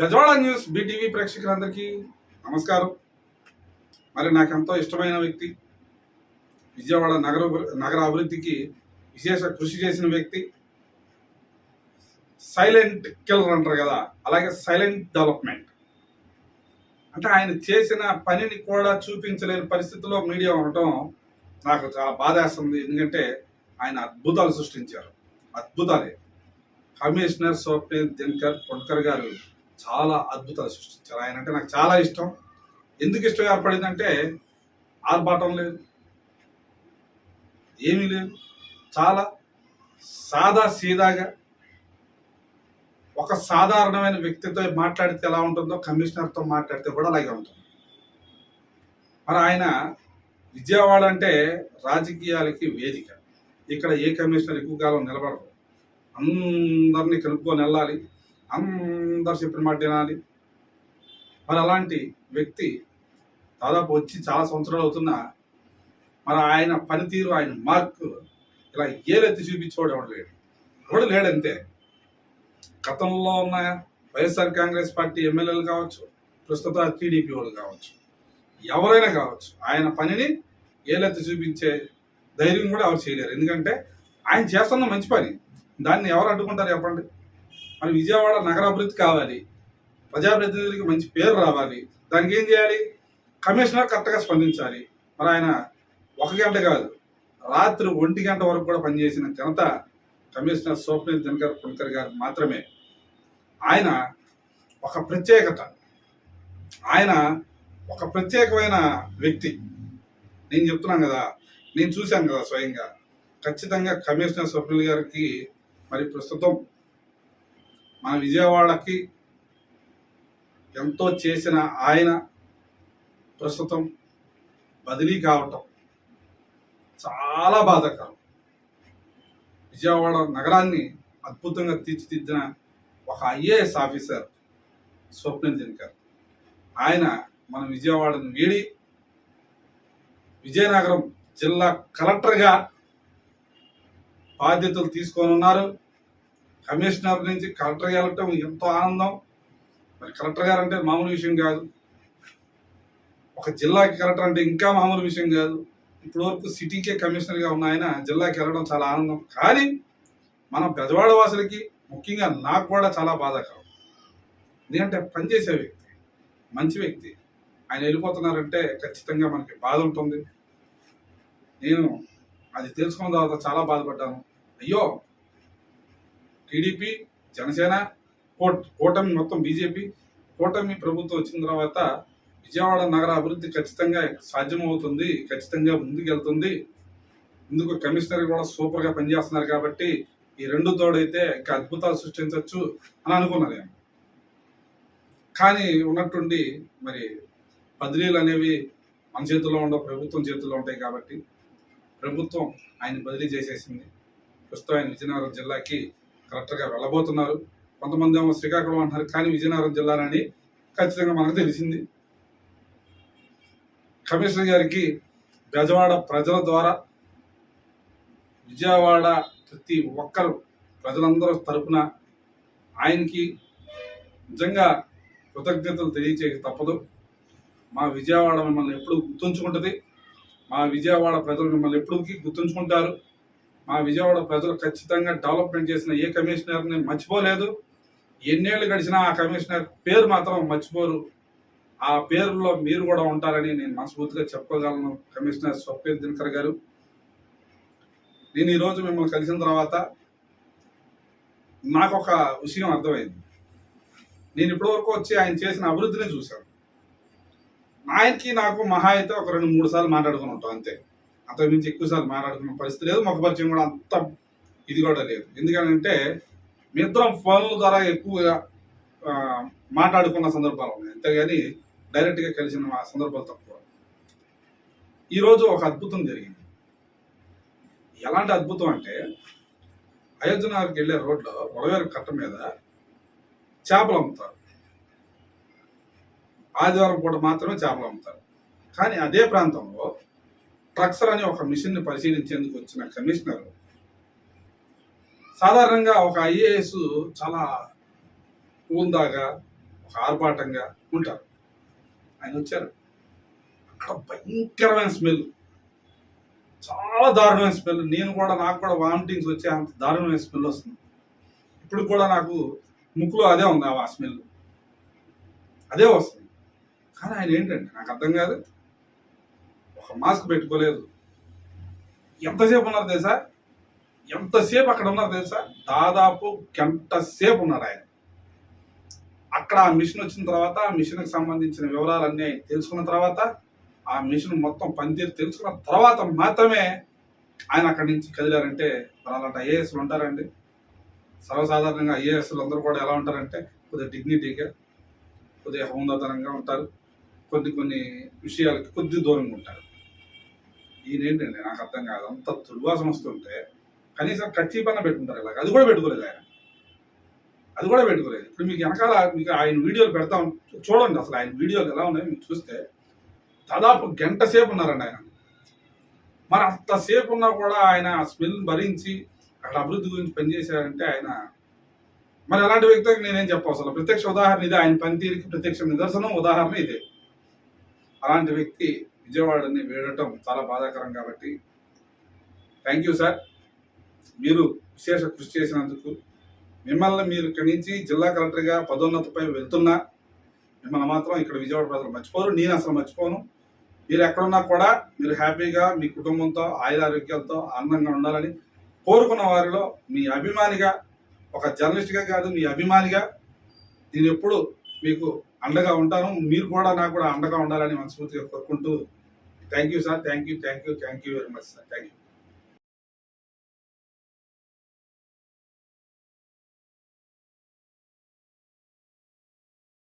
Gajawada news BTV ప్రేక్షకులందరికీ నమస్కారం. మరి నాకు ఎంతో ఇష్టమైన వ్యక్తి విజయవాడ నగర నగర అభివృద్ధికి విశేష కృషి చేసిన వ్యక్తి సైలెంట్ కిల్లర్ అంటారు కదా అలాగే సైలెంట్ డెవలప్మెంట్. అంటే ఆయన చేసిన పనిని కూడా చూపించలేని పరిస్థితిలో మీడియా ఉండటం నాకు చాలా బాధేస్తుంది. ఎందుకంటే ఆయన అద్భుతాలు సృష్టించారు. అద్భుతాలే. కమిషనర్ స్వప్నిల్ దినకర్ పొడ్కర్ గారు చాలా అద్భుతాలు సృష్టించారు. ఆయన అంటే నాకు చాలా ఇష్టం. ఎందుకు ఇష్టం ఏర్పడిందంటే ఆర్భాటం లేదు. ఏమీ లేదు. చాలా సాదా సీదాగా ఒక సాధారణమైన వ్యక్తితో మాట్లాడితే ఎలా ఉంటుందో కమిషనర్తో మాట్లాడితే కూడా అలాగే ఉంటుంది. మరి ఆయన విజయవాడ అంటే రాజకీయాలకి వేదిక. ఇక్కడ ఏ కమిషనర్ ఎక్కువ కాలం నిలబడరు. అందరినీ కలుపుకొని వెళ్ళాలి. అందరు చెప్పిన మాట వినాలి. మరి అలాంటి వ్యక్తి దాదాపు వచ్చి చాలా సంవత్సరాలు అవుతున్నా మరి ఆయన పనితీరు ఆయన మార్క్ ఇలా ఏలెత్తి చూపించేవాడు ఎవడు లేడు. ఎవడు లేడంతే? గతంలో ఉన్న వైఎస్ఆర్ కాంగ్రెస్ పార్టీ ఎమ్మెల్యేలు కావచ్చు ప్రస్తుత టీడీపీ వాళ్ళు కావచ్చు ఎవరైనా కావచ్చు ఆయన పనిని ఏలెత్తి చూపించే ధైర్యం కూడా ఎవరు చేయలేరు. ఎందుకంటే ఆయన చేస్తున్న మంచి పని. దాన్ని ఎవరు అడ్డుకుంటారు చెప్పండి? మరి విజయవాడ నగర అభివృద్ధి కావాలి. ప్రజాప్రతినిధులకి మంచి పేరు రావాలి. దానికి ఏం చేయాలి? కమిషనర్ కరెక్ట్గా స్పందించాలి. మరి ఆయన ఒక గంట కాదు రాత్రి ఒంటి గంట వరకు కూడా పనిచేసిన ఘనత కమిషనర్ సోప్నిల్ దినకర్ పుణ్కర్ గారు మాత్రమే. ఆయన ఒక ప్రత్యేకత. ఆయన ఒక ప్రత్యేకమైన వ్యక్తి. నేను చెప్తున్నాను కదా నేను చూశాను కదా స్వయంగా. ఖచ్చితంగా కమిషనర్ స్వప్నిల్ గారికి మరి ప్రస్తుతం మన విజయవాడకి ఎంతో చేసిన ఆయన ప్రస్తుతం బదిలీ కావటం చాలా బాధాకరం. విజయవాడ నగరాన్ని అద్భుతంగా తీర్చిదిద్దిన ఒక ఐఏఎస్ ఆఫీసర్ స్వప్నిల్ దినకర్. ఆయన మన విజయవాడను వీడి విజయనగరం జిల్లా కలెక్టర్గా బాధ్యతలు తీసుకొని ఉన్నారు కమిషనర్ నుంచి కలెక్టర్ వెళ్ళటం ఎంతో ఆనందం? మరి కలెక్టర్ గారు అంటే మామూలు విషయం కాదు. ఒక జిల్లాకి కలెక్టర్ అంటే ఇంకా మామూలు విషయం కాదు. ఇప్పటి వరకు సిటీకే కమిషనర్గా ఉన్న ఆయన జిల్లాకి వెళ్ళడం చాలా ఆనందం. కానీ మన పెదవాడ వాసులకి ముఖ్యంగా నాకు కూడా చాలా బాధాకరం. ఎందుకంటే పనిచేసే వ్యక్తి మంచి వ్యక్తి. ఆయన వెళ్ళిపోతున్నారంటే ఖచ్చితంగా మనకి బాధ ఉంటుంది. నేను అది తెలుసుకున్న తర్వాత చాలా బాధపడ్డాను. అయ్యో టీడీపీ జనసేన కోట్ కూటమి మొత్తం బీజేపీ. కూటమి ప్రభుత్వం వచ్చిన తర్వాత విజయవాడ నగర అభివృద్ధి ఖచ్చితంగా సాధ్యమవుతుంది ఖచ్చితంగా ముందుకెళ్తుంది. ఇందుకు కమిషనర్ కూడా సూపర్గా పనిచేస్తున్నారు కాబట్టి ఈ రెండు తోడైతే ఇంకా అద్భుతాలు సృష్టించవచ్చు అని అనుకున్నాను నేను. కానీ ఉన్నట్టుండి మరి బదిలీలు అనేవి మన చేతుల్లో ఉండవు ప్రభుత్వం చేతుల్లో ఉంటాయి కాబట్టి ప్రభుత్వం ఆయన బదిలీ చేసేసింది. ప్రస్తుతం ఆయన విజయనగరం జిల్లాకి కలెక్టర్గా వెళ్ళబోతున్నారు. కొంతమంది ఏమో శ్రీకాకుళం అంటున్నారు కానీ విజయనగరం జిల్లానని ఖచ్చితంగా మనకు తెలిసింది. కమిషనర్ గారికి బెజవాడ ప్రజల ద్వారా విజయవాడ ప్రతి ఒక్కరు ప్రజలందరూ తరపున ఆయనకి నిజంగా కృతజ్ఞతలు తెలియచేయక తప్పదు. మా విజయవాడ మిమ్మల్ని ఎప్పుడు గుర్తుంచుకుంటుంది. మా విజయవాడ ప్రజలు మిమ్మల్ని ఎప్పటికీ గుర్తుంచుకుంటారు. మా విజయవాడ ప్రజలు ఖచ్చితంగా డెవలప్మెంట్ చేసిన ఏ కమిషనర్ని మర్చిపోలేదు. ఎన్నేళ్ళు గడిచినా ఆ కమిషనర్ పేరు మాత్రం మర్చిపోరు. ఆ పేరులో మీరు కూడా ఉంటారని నేను మనస్ఫూర్తిగా చెప్పుకోగలను కమిషనర్ స్వప్నిల్ దినకర్ గారు. నేను ఈరోజు మిమ్మల్ని కలిసిన తర్వాత నాకు ఒక విషయం అర్థమైంది. నేను ఇప్పటివరకు వచ్చి ఆయన చేసిన అభివృద్ధిని చూశాను. ఆయనకి నాకు మహా అయితే ఒక రెండు మూడు సార్లు మాట్లాడుకుని ఉంటాం అంతే. అంతకుమించి ఎక్కువసార్లు మాట్లాడుకున్న పరిస్థితి లేదు. మొక్క పరిచయం కూడా అంత ఇది కూడా లేదు. ఎందుకంటే మిత్రం ఫోన్ల ద్వారా ఎక్కువగా మాట్లాడుకున్న సందర్భాలు ఉన్నాయి. అంతేగాని డైరెక్ట్గా కలిసిన ఆ సందర్భాలు తక్కువ. ఈరోజు ఒక అద్భుతం జరిగింది. ఎలాంటి అద్భుతం అంటే అయోధ్య నగర్కి వెళ్ళే రోడ్లో వడవేరు కట్ట మీద చేపలు అమ్ముతారు. ఆదివారం పూట మాత్రమే చేపలు అమ్ముతారు. కానీ అదే ప్రాంతంలో ట్రక్సర్ అనే ఒక మిషన్ని పరిశీలించేందుకు వచ్చిన కమిషనర్. సాధారణంగా ఒక ఐఏఎస్ చాలా హోందాగా ఒక ఆర్భాటంగా ఉంటారు. ఆయన వచ్చారు. అక్కడ భయంకరమైన స్మెల్. చాలా దారుణమైన స్మెల్. నేను కూడా నాకు కూడా వామిటింగ్స్ వచ్చే అంత దారుణమైన స్మెల్ వస్తుంది. ఇప్పుడు కూడా నాకు ముక్కులో అదే ఉంది ఆ స్మెల్. అదే వస్తుంది. కానీ ఆయన ఏంటంటే నాకు అర్థం కాదు. ఒక మాస్క్ పెట్టుకోలేదు. ఎంతసేపు ఉన్నారు తెలుసా? ఎంతసేపు అక్కడ ఉన్నారు తెలుసా? దాదాపు గంట సేపు ఉన్నారు ఆయన. అక్కడ ఆ మిషన్ వచ్చిన తర్వాత ఆ మిషన్కి సంబంధించిన వివరాలన్నీ తెలుసుకున్న తర్వాత ఆ మిషన్ మొత్తం పనితీరు తెలుసుకున్న తర్వాత మాత్రమే ఆయన అక్కడి నుంచి కదిలారంటే మరి అలాంటి ఐఏఎస్లు ఉంటారండి. సర్వసాధారణంగా ఐఏఎస్లు అందరూ కూడా ఎలా ఉంటారంటే కొద్దిగా డిగ్నిటీగా కొద్దిగా హోందాతనంగా ఉంటారు. కొన్ని కొన్ని విషయాలకి కొద్ది దూరంగా ఉంటారు. ఈయనేంటండి నాకు అర్థం కాదు. అంత దుర్వాసన వస్తుంటే కనీసం కచ్చి పన్న పెట్టుకుంటారు ఇలాగ అది కూడా పెట్టుకోలేదు ఆయన. అది కూడా పెట్టుకోలేదు. ఇప్పుడు మీకు వెనకాల మీకు ఆయన వీడియోలు పెడతాం చూడండి అసలు ఆయన వీడియోలు ఎలా ఉన్నాయో మీకు చూస్తే దాదాపు గంట సేపు ఉన్నారండి ఆయన. మరి అంతసేపు ఉన్నా కూడా ఆయన ఆ స్మెల్ భరించి అక్కడ అభివృద్ధి గురించి పనిచేశారంటే ఆయన మరి అలాంటి వ్యక్తికి నేనేం చెప్పవసరం ప్రత్యక్ష ఉదాహరణ ఇదే. ఆయన పనితీరుకి ప్రత్యక్ష నిదర్శనం ఉదాహరణ ఇదే. అలాంటి వ్యక్తి విజయవాడని వేడటం చాలా బాధాకరం కాబట్టి థ్యాంక్ యూ సార్ మీరు విశేష కృషి చేసినందుకు మిమ్మల్ని మీరు ఇక్కడి నుంచి జిల్లా కలెక్టర్గా పదోన్నతిపై వెళ్తున్నా మిమ్మల్ని మాత్రం ఇక్కడ విజయవాడ ప్రజలు మర్చిపోరు నేను అసలు మర్చిపోను. మీరు ఎక్కడున్నా కూడా మీరు హ్యాపీగా మీ కుటుంబంతో ఆయురారోగ్యాలతో ఆనందంగా ఉండాలని కోరుకున్న వారిలో మీ అభిమానిగా ఒక జర్నలిస్ట్గా కాదు మీ అభిమానిగా నేను ఎప్పుడు మీకు అండగా ఉంటాను. మీరు కూడా నాకు కూడా అండగా ఉండాలని మనస్ఫూర్తిగా కోరుకుంటూ Thank you, sir. Thank you, thank you, thank you very much, sir. Thank you.